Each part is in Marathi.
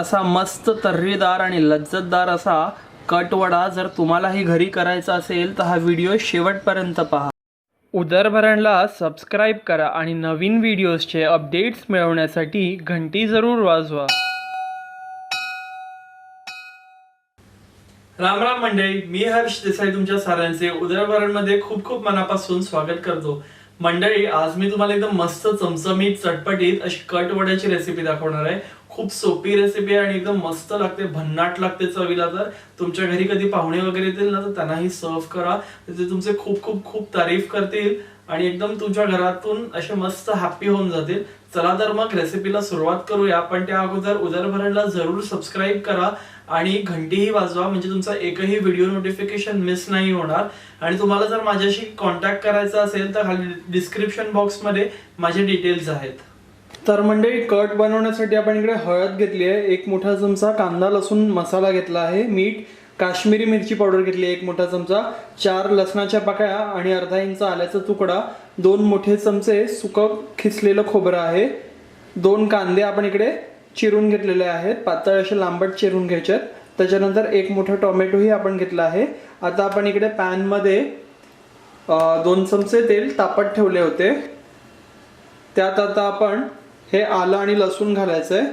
असा मस्त तर्रीदार आणि लज्जतदार असा कटवडा जर तुम्हालाही घरी करायचा असेल तर हा व्हिडिओ शेवटपर्यंत पहा. उदरभरणला सबस्क्राईब करा आणि नवीन व्हिडिओजचे अपडेट्स मिळवण्यासाठी घंटी जरूर वाजवा. राम राम मंडळी मी हर्ष देसाई तुमच्या साऱ्यांचे उदरभरणमध्ये खूप खूप मनापासून स्वागत करतो. मंडळी आज मी तुम्हाला एकदम मस्त चमचमीत चटपटीत अशी कटवड्याची रेसिपी दाखवणार आहे. खूप सोपी रेसिपी आहे आणि एकदम मस्त लागते भन्नाट लागते चवीला तर. तुमच्या घरी कधी पाहुणे वगैरे येतील ना तर त्यांनाही सर्व करा. ते तुमचे खूप खूप खूप तारीफ करतील आणि एकदम तुमच्या घरातून असे मस्त हॅप्पी होऊन जातील. चला तर मग रेसिपीला सुरुवात करूया पण त्या अगोदर उदरभरणला जरूर सबस्क्राईब करा आणि घंटीही वाजवा म्हणजे तुमचा एकही व्हिडिओ नोटिफिकेशन मिस नाही होणार. आणि तुम्हाला जर माझ्याशी कॉन्टॅक्ट करायचा असेल तर खाली डिस्क्रिप्शन बॉक्समध्ये माझे डिटेल्स आहेत. तर मंडळी कट बनवण्यासाठी आपण इकडे हळद घेतली आहे. एक मोठा चमचा कांदा लसूण मसाला घेतला आहे. मीठ काश्मीरी मिरची पावडर घेतली आहे एक मोठा चमचा. चार लसणाच्या पाकळ्या आणि अर्धा इंच आल्याचा तुकडा. दोन मोठे चमचे सुकं खिसलेलं खोबरं आहे. दोन कांदे आपण इकडे चिरून घेतलेले आहेत. पातळ असे लांबट चिरून घ्यायचे आहेत. त्याच्यानंतर एक मोठा टोमॅटोही आपण घेतला आहे. आता आपण इकडे पॅनमध्ये दोन चमचे तेल तापत ठेवले होते. त्यात आता आपण हे आलं आणि लसूण घालायचं आहे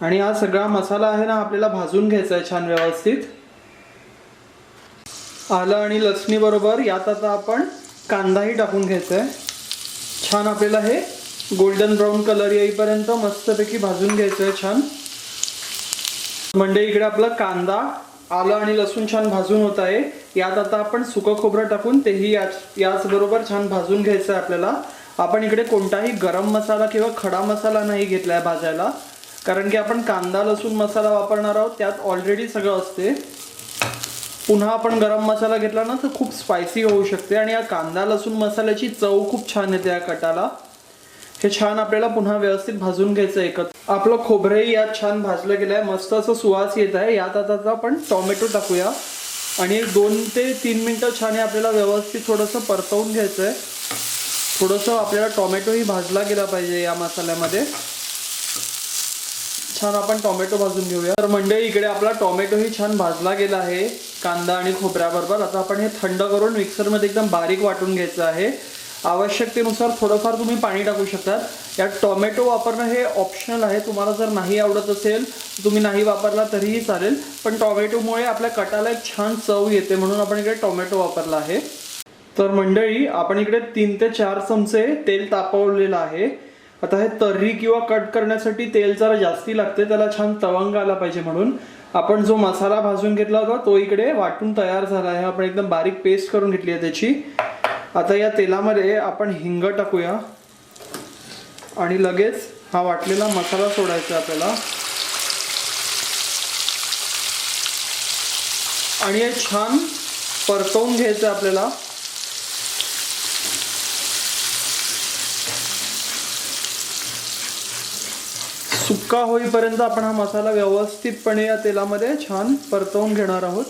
आणि हा सगळा मसाला आहे ना आपल्याला भाजून घ्यायचा आहे छान व्यवस्थित. आलं आणि लसणीबरोबर यात आता आपण कांदाही टाकून घ्यायचा आहे छान आपल्याला हे गोल्डन ब्राऊन कलर येईपर्यंत मस्तपैकी भाजून घ्यायचं आहे छान. म्हणजे इकडे आपला कांदा आलं आणि लसूण छान भाजून होत आहे. यात आता आपण सुकं खोबरं टाकून तेही याच याच बरोबर छान भाजून घ्यायचं आहे आपल्याला. आपण इकडे कोणताही गरम मसाला किंवा खडा मसाला नाही घेतलाय भाजायला. कारण की आपण कांदा लसूण मसाला वापरणार आहोत त्यात ऑलरेडी सगळं असते. पुन्हा आपण गरम मसाला घेतला ना तर खूप स्पायसी होऊ शकते आणि या कांदा लसूण मसाल्याची चव खूप छान येते या कटाला. हे छान आपल्याला पुन्हा व्यवस्थित भाजून घ्यायचं एकत्र. आपलं खोबरंही यात छान भाजलं गेलं आहे मस्त असं सुवास येत आहे. यात आता आपण टोमॅटो टाकूया. आणि दोन ते तीन मिनटं छान हे आपल्याला व्यवस्थित थोडंसं परतवून घ्यायचं आहे थोडंसं आपल्याला टोमॅटोही भाजला गेला पाहिजे या मसाल्यामध्ये. छान आपण टोमॅटो भाजून घेऊया. तर मंडळी इकडे आपला टोमॅटोही छान भाजला गेला आहे कांदा आणि खोबऱ्याबरोबर. आता आपण हे थंड करून मिक्सरमध्ये एकदम बारीक वाटून घ्यायचं आहे. आवश्यकतेनुसार थोडंफार तुम्ही पाणी टाकू शकतात. यात टोमॅटो वापरणं हे ऑप्शनल आहे. तुम्हाला जर नाही आवडत असेल तुम्ही नाही वापरला तरीही चालेल. पण टोमॅटोमुळे आपल्या कटाला एक छान चव येते म्हणून आपण इकडे टोमॅटो वापरला आहे. तर मंडळी आपण इकडे तीन ते चार चमचे तेल तापवलेलं आहे. आता हे तर्री किंवा कट करण्यासाठी तेल जरा जास्ती लागते त्याला छान तवंग आला पाहिजे म्हणून. आपण जो मसाला भाजून घेतला होता तो इकडे वाटून तयार झाला आहे. आपण एकदम बारीक पेस्ट करून घेतली आहे त्याची. आता या तेलामध्ये आपण हिंग टाकूया. आणि लगेच हा वाटलेला मसाला सोडायचा आहे आपल्याला. आणि हे छान परतवून घ्यायचं आहे आपल्याला. सुक्का होईपर्यंत आपण हा मसाला व्यवस्थितपणे या तेलामध्ये छान परतवून घेणार आहोत.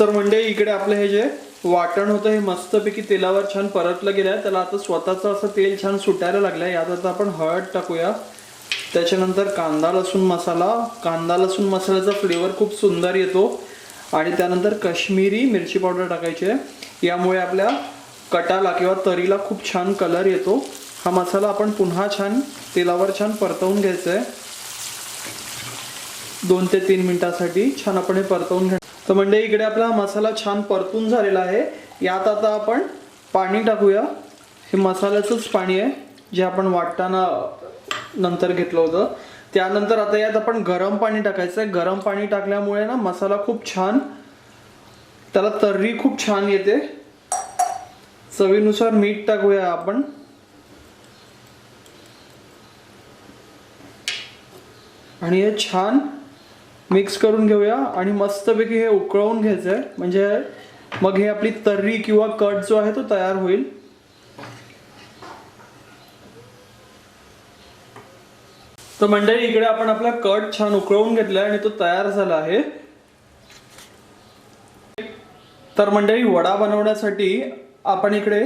तर म्हणजे इकडे आपलं हे जे वाटण होतं हे मस्तपैकी तेलावर छान परतलं गेलं आहे. त्याला आता स्वतःचं असं तेल छान सुटायला लागलं आहे यात आता आपण हळद टाकूया. त्याच्यानंतर कांदा लसूण मसाला. कांदा लसूण मसाल्याचा फ्लेवर खूप सुंदर येतो. आणि त्यानंतर कश्मीरी मिरची पावडर टाकायची आहे. यामुळे आपल्या कटाला किंवा तरीला खूप छान कलर येतो. हा मसाला आपण पुन्हा छान तेलावर छान परतवून घ्यायचा आहे दोन ते तीन मिनिटासाठी छान आपण हे परतवून घ्या. तर म्हणजे इकडे आपला मसाला छान परतून झालेला आहे. यात आता आपण पाणी टाकूया. हे मसाल्याचंच पाणी आहे जे आपण वाटताना नंतर घेतलं होतं. त्यानंतर आता यात आपण गरम पाणी टाकायचं आहे गरम पाणी टाकल्यामुळे ना मसाला खूप छान त्याला तर्री खूप छान येते. चवीनुसार मीठ टाकूया आपण. आणि हे छान मिक्स करून घेऊया आणि मस्तपैकी हे उकळवून घ्यायचं आहे म्हणजे मग हे आपली तर्री किंवा कट जो आहे तो तयार होईल. तर मंडळी इकडे आपण आपला कट छान उकळवून घेतलाय आणि तो तयार झाला आहे. तर मंडळी वडा बनवण्यासाठी आपण इकडे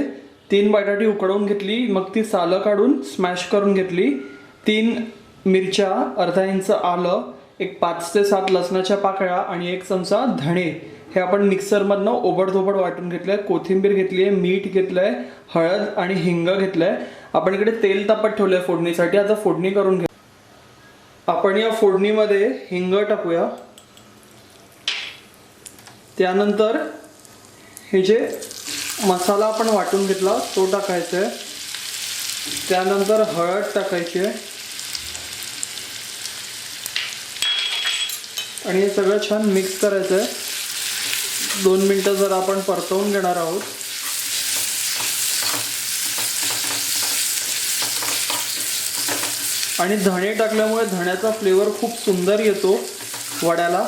तीन बटाटी उकडवून घेतली मग ती सालं काढून स्मॅश करून घेतली. तीन मिरच्या अर्धा इंच आलं एक पाच ते सात लसणाच्या पाकळ्या आणि एक चमचा धणे. हे आपण मिक्सरमधनं ओबडधोबड वाटून घेतलंय कोथिंबीर घेतली आहे मीठ घेतलंय हळद आणि हिंग घेतलंय. आपण इकडे तेल तापत ठेवलंय फोडणीसाठी आता फोडणी करून घे. आपण या फोडणीमध्ये हिंग टाकूया. त्यानंतर हे जे मसाला आपण वाटून घेतला तो टाकायचा आहे. त्यानंतर हळद टाकायची आहे. आणि हे सगळं छान मिक्स करायचं आहे. दोन मिनटं जर आपण परतवून घेणार आहोत. आणि धणे टाकल्यामुळे धण्याचा फ्लेवर खूप सुंदर येतो वड्याला.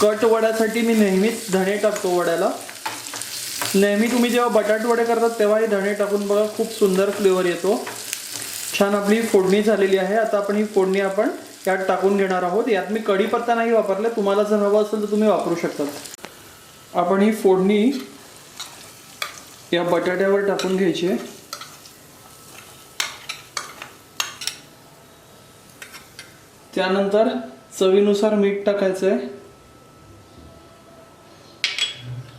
कट वड्यासाठी मी नेहमीच धणे टाकतो वड्याला. नेहमी तुम्ही जेव्हा बटाटवडे करतात तेव्हाही धणे टाकून बघा खूप सुंदर फ्लेवर येतो. छान आपली फोडणी झालेली आहे. आता आपण ही फोडणी आपण यात टाकून घेणार आहोत. यात मी कढीपत्ता नाही वापरला. तुम्हाला जर हवं असेल तर तुम्ही वापरू शकतात. आपण ही फोडणी या बटाट्यावर टाकून घ्यायची आहे. त्यानंतर चवीनुसार मीठ टाकायचं आहे.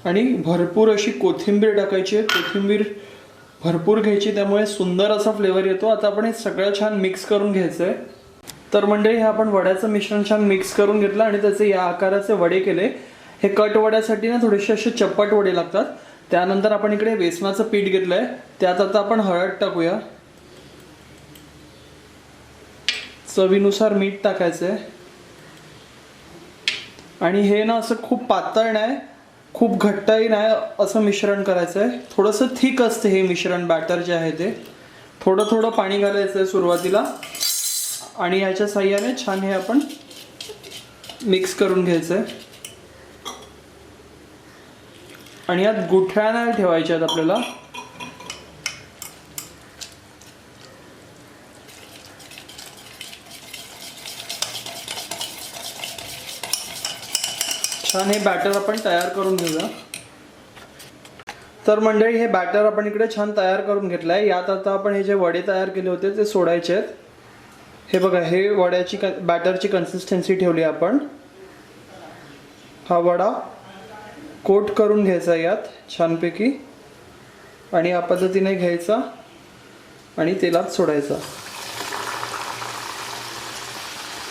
आणि भरपूर अशी कोथिंबीर टाकायची आहे. कोथिंबीर भरपूर घ्यायची त्यामुळे सुंदर असा फ्लेवर येतो. आता आपण हे सगळं छान मिक्स करून घ्यायचं आहे तर मंडळी हे आपण वड्याचं मिश्रण छान मिक्स करून घेतलं आणि त्याचे या आकाराचे वडे केले. हे कट वड्यासाठी ना थोडेसे असे चप्पट वडे लागतात. त्यानंतर आपण इकडे बेसनाचं पीठ घेतलंय. त्यात आता आपण हळद टाकूया. चवीनुसार मीठ टाकायचं आहे आणि हे ना असं खूप पातळ नाही. खूप घट्टही नाही असं मिश्रण करायचं आहे थोडंसं थिक असतं हे मिश्रण बॅटर जे आहे ते. थोडं थोडं पाणी घालायचं आहे सुरुवातीला. आणि याच्या साह्याने छान हे आपण मिक्स करून घ्यायचं आहे आणि यात गुठळ्या नाही ठेवायच्या आहेत आपल्याला. छान हे बॅटर आपण तयार करून घेऊया. तर मंडळी हे बॅटर आपण इकडे छान तयार करून घेतलं आहे यात आता आपण हे जे वडे तयार केले होते ते सोडायचे आहेत. हे बघा हे वड्याची क बॅटरची कन्सिस्टन्सी ठेवली आपण. हा वडा कोट करून घ्यायचा यात छानपैकी. आणि या पद्धतीने घ्यायचा आणि तेलात सोडायचा.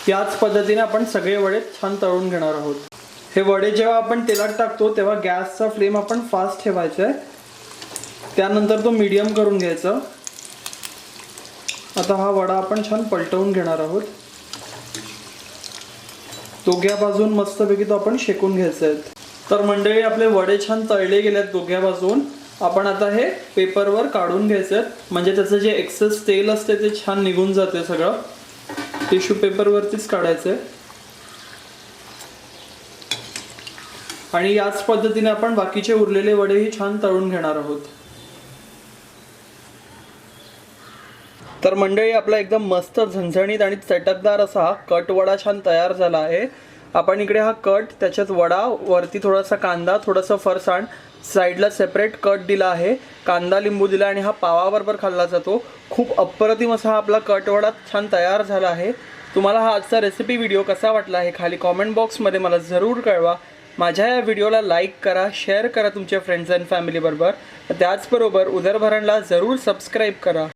याच पद्धतीने आपण सगळे वडे छान तळून घेणार आहोत. हे वडे जेव्हा आपण तेलात टाकतो तेव्हा गॅसचा फ्लेम आपण फास्ट ठेवायचा आहे. त्यानंतर तो मीडियम करून घ्यायचा. आता हा वडा आपण छान पलटवून घेणार आहोत. दोघ्या बाजून मस्तपैकी तो आपण शेकून घ्यायचा आहे. तर मंडळी आपले वडे छान तळले गेले आहेत दोघ्या बाजून आपण आता हे पेपरवर काढून घ्यायचे आहेत. म्हणजे त्याचं जे एक्सेस तेल असते ते छान निघून जाते सगळं. टिश्यू पेपरवरतीच काढायचं आहे आणि याच पद्धतीने आपण बाकीचे उरलेले वडेही छान तळून घेणार आहोत. तर मंडळी आपला एकदम मस्त झणझणीत आणि चटकदार असा हा कट वडा छान तयार झाला आहे. आपण इकडे हा कट त्याच्यात वडा वरती थोडासा कांदा थोडंसं फरसाण साईडला सेपरेट कट दिला आहे. कांदा लिंबू दिला आणि हा पावाबरोबर खाल्ला जातो. खूप अप्रतिम असा हा आपला कटवडा छान तयार झाला आहे. तुम्हाला हा आजचा रेसिपी व्हिडिओ कसा वाटला आहे खाली कॉमेंट बॉक्समध्ये मला जरूर कळवा. माझ्या या व्हिडिओला लाईक करा शेअर करा तुमच्या फ्रेंड्स अँड फॅमिलीबरोबर त्याचबरोबर उदरभरणला जरूर सबस्क्राईब करा.